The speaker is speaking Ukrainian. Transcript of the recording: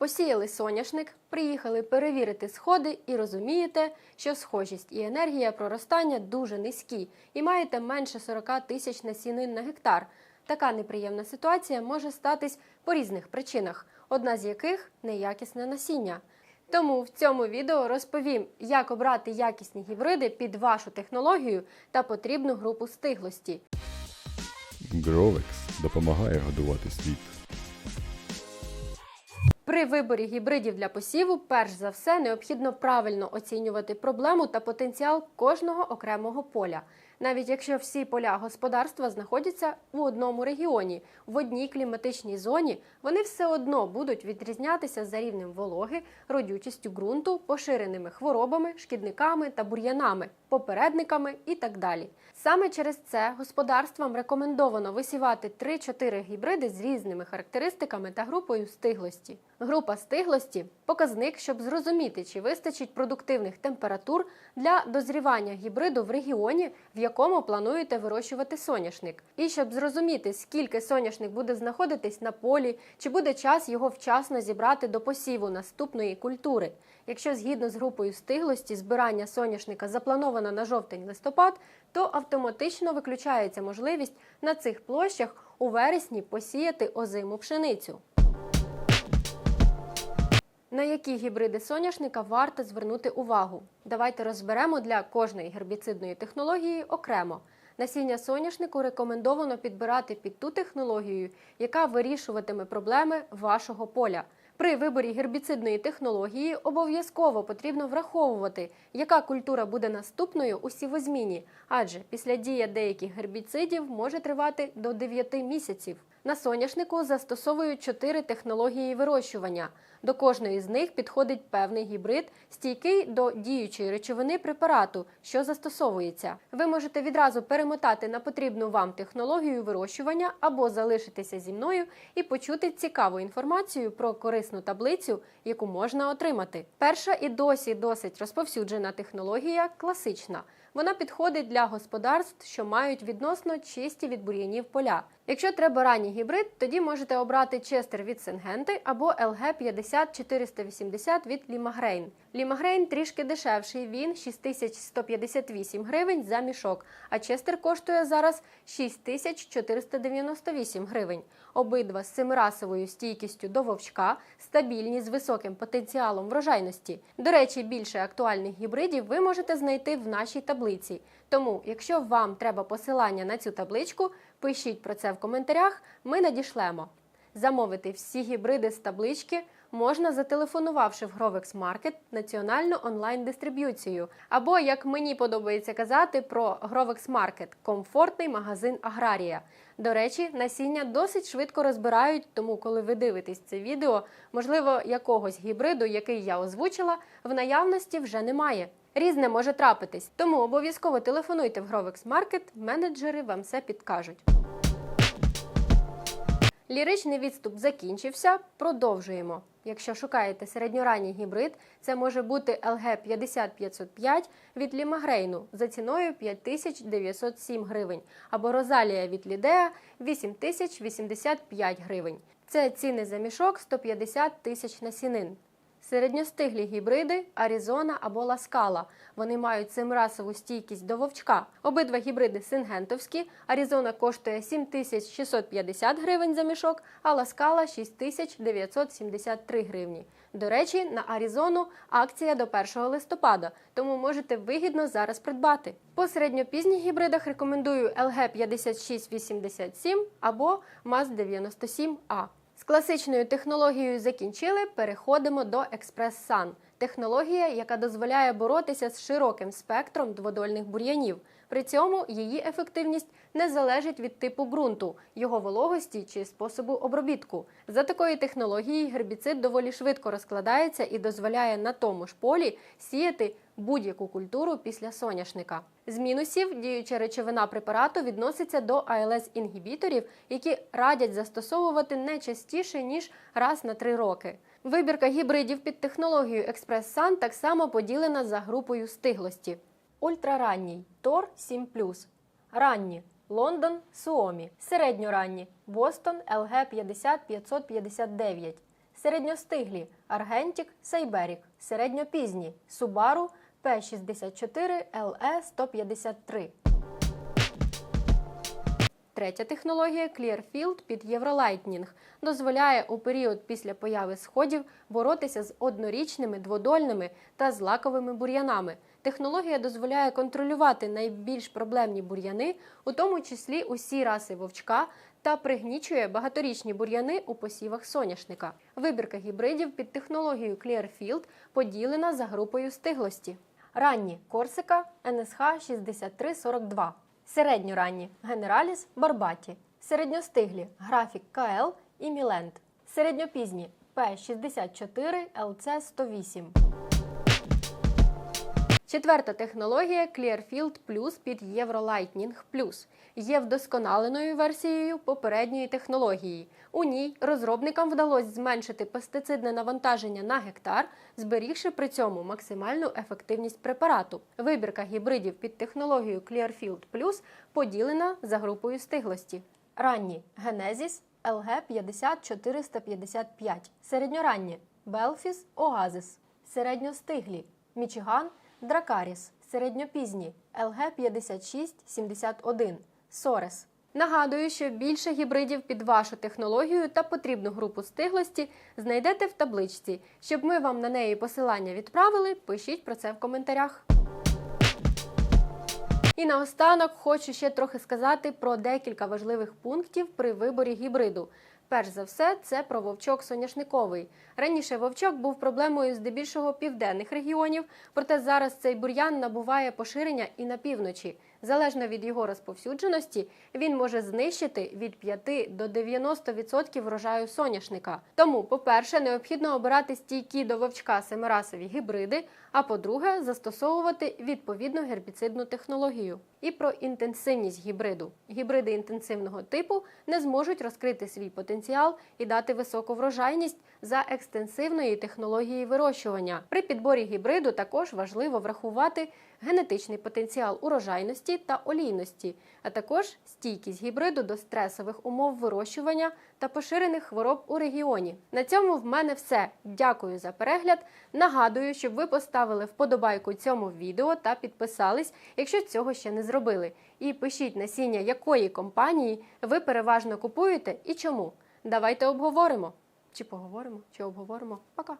Посіяли соняшник, приїхали перевірити сходи і розумієте, що схожість і енергія проростання дуже низькі і маєте менше 40 тисяч насінин на гектар. Така неприємна ситуація може статись по різних причинах, одна з яких неякісне насіння. Тому в цьому відео розповім, як обрати якісні гібриди під вашу технологію та потрібну групу стиглості. Гровекс допомагає годувати світ. При виборі гібридів для посіву, перш за все, необхідно правильно оцінювати проблему та потенціал кожного окремого поля. Навіть якщо всі поля господарства знаходяться у одному регіоні, в одній кліматичній зоні, вони все одно будуть відрізнятися за рівнем вологи, родючістю ґрунту, поширеними хворобами, шкідниками та бур'янами, попередниками і так далі. Саме через це господарствам рекомендовано висівати 3-4 гібриди з різними характеристиками та групою стиглості. Група стиглості показник, щоб зрозуміти, чи вистачить продуктивних температур для дозрівання гібриду в регіоні, в якому плануєте вирощувати соняшник, і щоб зрозуміти, скільки соняшник буде знаходитись на полі, чи буде час його вчасно зібрати до посіву наступної культури. Якщо згідно з групою стиглості збирання соняшника заплановано на жовтень-листопад, то автоматично виключається можливість на цих площах у вересні посіяти озиму пшеницю. На які гібриди соняшника варто звернути увагу? Давайте розберемо для кожної гербіцидної технології окремо. Насіння соняшнику рекомендовано підбирати під ту технологію, яка вирішуватиме проблеми вашого поля. При виборі гербіцидної технології обов'язково потрібно враховувати, яка культура буде наступною у сівозміні, адже після дії деяких гербіцидів може тривати до 9 місяців. На соняшнику застосовують чотири технології вирощування. До кожної з них підходить певний гібрид, стійкий до діючої речовини препарату, що застосовується. Ви можете відразу перемотати на потрібну вам технологію вирощування або залишитися зі мною і почути цікаву інформацію про корисну таблицю, яку можна отримати. Перша і досі досить розповсюджена технологія класична. Вона підходить для господарств, що мають відносно чисті від бур'янів поля. Якщо треба ранній гібрид, тоді можете обрати Честер від Сенгенти або LG 50480 від Лімагрейн. Лімагрейн трішки дешевший, він 6158 гривень за мішок, а Честер коштує зараз 6498 гривень. Обидва з семирасовою стійкістю до вовчка, стабільні з високим потенціалом врожайності. До речі, більше актуальних гібридів ви можете знайти в нашій таблиці. Тому, якщо вам треба посилання на цю табличку, пишіть про це в коментарях, ми надішлемо. Замовити всі гібриди з таблички можна зателефонувавши в Grovex Market національну онлайн-дистриб'юцію, або, як мені подобається казати, про Grovex Market – комфортний магазин Аграрія. До речі, насіння досить швидко розбирають, тому коли ви дивитесь це відео, можливо, якогось гібриду, який я озвучила, в наявності вже немає. Різне може трапитись, тому обов'язково телефонуйте в Grovex Market, менеджери вам все підкажуть. Ліричний відступ закінчився. Продовжуємо. Якщо шукаєте середньоранній гібрид, це може бути LG 50505 від Лімагрейну за ціною 5907 гривень, або Розалія від Лідеа 8085 гривень. Це ціни за мішок 150 тисяч насінин. Середньостиглі гібриди Аризона або Ласкала. Вони мають семирасову стійкість до вовчка. Обидва гібриди сингентовські. Аризона коштує 7650 гривень за мішок, а Ласкала 6973 гривні. До речі, на Аризону акція до 1 листопада, тому можете вигідно зараз придбати. По середньопізніх гібридах рекомендую LG 5687 або MAZ 97A. З класичною технологією закінчили. Переходимо до Експрес Sun. Технологія, яка дозволяє боротися з широким спектром дводольних бур'янів. При цьому її ефективність не залежить від типу ґрунту, його вологості чи способу обробітку. За такої технології гербіцид доволі швидко розкладається і дозволяє на тому ж полі сіяти будь-яку культуру після соняшника. З мінусів діюча речовина препарату відноситься до АЛС-інгібіторів, які радять застосовувати не частіше ніж раз на три роки. Вибірка гібридів під технологією Експрес Сан так само поділена за групою стиглості. Ультраранній Тор 7 ранні Лондон Суомі, середньоранні Бостон ЛГ 50 559, середньостиглі Аргентік, Сейберік, середньопізні Subaru P64 LE 153. Третя технологія Clearfield під Євролайтнінг дозволяє у період після появи сходів боротися з однорічними, дводольними та злаковими бур'янами. Технологія дозволяє контролювати найбільш проблемні бур'яни, у тому числі усі раси вовчка, та пригнічує багаторічні бур'яни у посівах соняшника. Вибірка гібридів під технологією Clearfield поділена за групою стиглості. Ранні Корсика НСХ 6342. Середньоранні Генераліс Барбаті. Середньостиглі Графік КЛ і Міленд. Середньопізні П64 ЛЦ 108. Четверта технологія Clearfield Plus під Eurolightning Plus є вдосконаленою версією попередньої технології. У ній розробникам вдалося зменшити пестицидне навантаження на гектар, зберігши при цьому максимальну ефективність препарату. Вибірка гібридів під технологією Clearfield Plus поділена за групою стиглості. Ранні Genesis LG 50455, середньоранні Belfis Oasis, середньостиглі Мічиган Дракаріс, середньопізні LG 5671, Сорес. Нагадую, що більше гібридів під вашу технологію та потрібну групу стиглості знайдете в табличці. Щоб ми вам на неї посилання відправили, пишіть про це в коментарях. І наостанок хочу ще трохи сказати про декілька важливих пунктів при виборі гібриду. Перш за все, це про вовчок соняшниковий. Раніше вовчок був проблемою здебільшого південних регіонів, проте зараз цей бур'ян набуває поширення і на півночі. Залежно від його розповсюдженості, він може знищити від 5 до 90% врожаю соняшника. Тому, по-перше, необхідно обирати стійкі до вовчка семирасові гібриди, а по-друге, застосовувати відповідну гербіцидну технологію. І про інтенсивність гібриду. Гібриди інтенсивного типу не зможуть розкрити свій потенціал і дати високу врожайність за екстенсивної технології вирощування. При підборі гібриду також важливо врахувати генетичний потенціал урожайності та олійності, а також стійкість гібриду до стресових умов вирощування та поширених хвороб у регіоні. На цьому в мене все. Дякую за перегляд. Нагадую, щоб ви поставили вподобайку цьому відео та підписались, якщо цього ще не зробили. І пишіть насіння, якої компанії ви переважно купуєте і чому. Давайте обговоримо. Чи поговоримо, чи обговоримо. Пока.